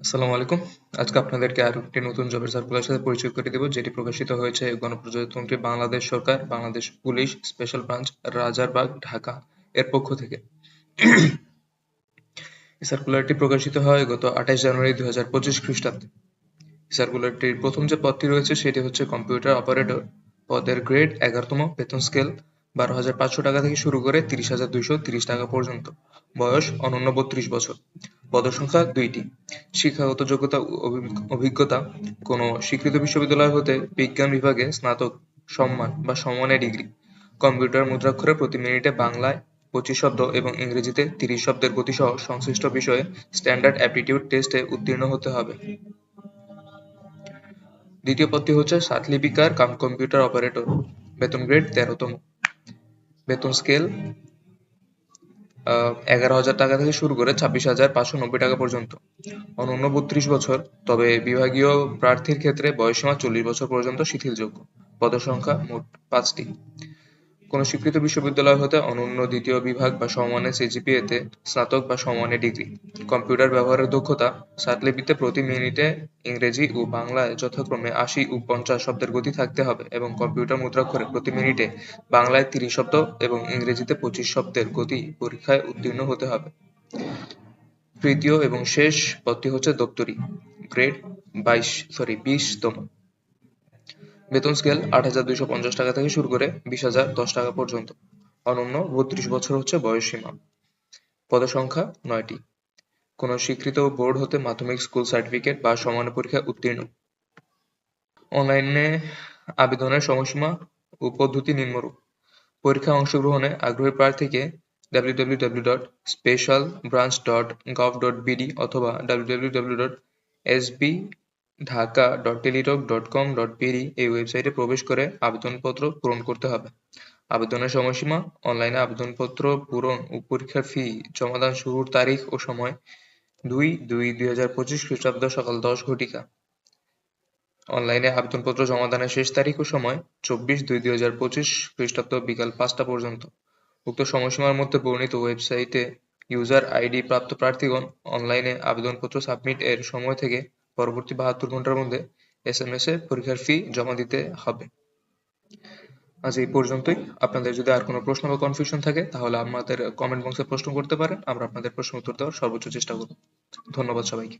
আসসালামু আলাইকুম। আজকে আপনাদেরকে আরও একটি নতুন জবের সার্কুলার সাথে পরিচয় করে দেব, যেটি প্রকাশিত হয়েছে গণপ্রজাতন্ত্রী বাংলাদেশ সরকার, Bangladesh police special branch Rajarbagh, Dhaka, এর পক্ষ থেকে। সার্কুলারটি প্রকাশিত হয় গত আঠাশ জানুয়ারি দুই হাজার পঁচিশ খ্রিস্টাব্দে। সার্কুলারটির প্রথম যে পদটি রয়েছে, সেটি হচ্ছে কম্পিউটার অপারেটর পদের গ্রেড এগারোতম, বেতন স্কেল বারো হাজার পাঁচশো টাকা থেকে শুরু করে তিরিশ হাজার দুইশো তিরিশ টাকা পর্যন্ত। বয়স অনন্য বত্রিশ বছর। পদসংখ্যা দুইটি। শিক্ষাগত যোগ্যতা অভিজ্ঞতা, কোনো স্বীকৃত বিশ্ববিদ্যালয় হতে বিজ্ঞান বিভাগে স্নাতক, সম্মান বা সমমানের ডিগ্রি। কম্পিউটার মুদ্রাক্ষরে প্রতি মিনিটে বাংলায় পঁচিশ শব্দ এবং ইংরেজিতে তিরিশ শব্দের গতিসহ সংশ্লিষ্ট বিষয়ে স্ট্যান্ডার্ড অ্যাপটিটিউড টেস্টে উত্তীর্ণ হতে হবে। দ্বিতীয় পদটি হচ্ছে সাতলিপিকার কাম কম্পিউটার অপারেটর। বেতন গ্রেড তেরোতম। বেতন স্কেল এগারো হাজার টাকা থেকে শুরু করে ছাব্বিশ হাজার পাঁচশো নব্বই টাকা পর্যন্ত। অনন্য বত্রিশ বছর, তবে বিভাগীয় প্রার্থীর ক্ষেত্রে বয়সীমা চল্লিশ বছর পর্যন্ত শিথিলযোগ্য। পদসংখ্যা মোট পাঁচটি। কোনো স্বীকৃত বিশ্ববিদ্যালয় হতে অনন্য দ্বিতীয় বিভাগ বা সমমানের সিজিপিএতে স্নাতক বা সমমানের ডিগ্রি। কম্পিউটার ব্যবহারের দক্ষতা সাতলিপিতে প্রতি মিনিটে ইংরেজি ও বাংলায় যথাক্রমে আশি ও পঞ্চাশ শব্দের গতি থাকতে হবে এবং কম্পিউটার মুদ্রাক্ষরে প্রতি মিনিটে বাংলায় তিরিশ শব্দ এবং ইংরেজিতে পঁচিশ শব্দের গতি পরীক্ষায় উত্তীর্ণ হতে হবে। তৃতীয় এবং শেষ পদটি হচ্ছে দপ্তরি, গ্রেড বাইশ, সরি বিশতম বেতন স্কেল আট হাজার দুইশো পঞ্চাশ টাকা থেকে শুরু করে বিশ হাজার দশ টাকা পর্যন্ত। অনন্য বত্রিশ বছর হচ্ছে বয়স সীমা। পদসংখ্যা নয়টি। কোনো স্বীকৃত বোর্ড হতে মাধ্যমিক স্কুল সার্টিফিকেট বা সমান পরীক্ষায় উত্তীর্ণ। অনলাইনে আবেদনের সময়সীমা ও পদ্ধতি নিম্নরূপ। পরীক্ষায় অংশগ্রহণে আগ্রহী প্রার্থীকে www.specialbranch.gov.bd অথবা www.sb Dhaka dot Teletalk dot com dot BD এই ওয়েবসাইটে প্রবেশ করে আবেদনপত্র পূরণ করতে হবে। আবেদনের সময়সীমা, অনলাইনে আবেদনপত্র পূরণ ও পরীক্ষার ফি, জমাদান শুরুর তারিখ ও সময় দুই দুই দুই হাজার পঁচিশ খ্রিস্টাব্দ সকাল দশ ঘটিকা। অনলাইনে আবেদনপত্র জমাদানের শেষ তারিখ ও সময় চব্বিশ দুই দুই হাজার পঁচিশ খ্রিস্টাব্দ বিকাল পাঁচটা পর্যন্ত। উক্ত সময়সীমার মধ্যে বর্ণিত ওয়েবসাইটে ইউজার আইডি প্রাপ্ত প্রার্থীগণ অনলাইনে আবেদনপত্র সাবমিট এর সময় থেকে পরবর্তী বাহাত্তর ঘণ্টার মধ্যে এস এম এস এ পরীক্ষার ফি জমা দিতে হবে। আজ এই পর্যন্তই। আপনাদের যদি আর কোনো প্রশ্ন বা কনফিউশন থাকে, তাহলে আমাদের কমেন্ট বক্সে প্রশ্ন করতে পারেন। আমরা আপনাদের প্রশ্ন উত্তর দেওয়ার সর্বোচ্চ চেষ্টা করব। ধন্যবাদ সবাইকে।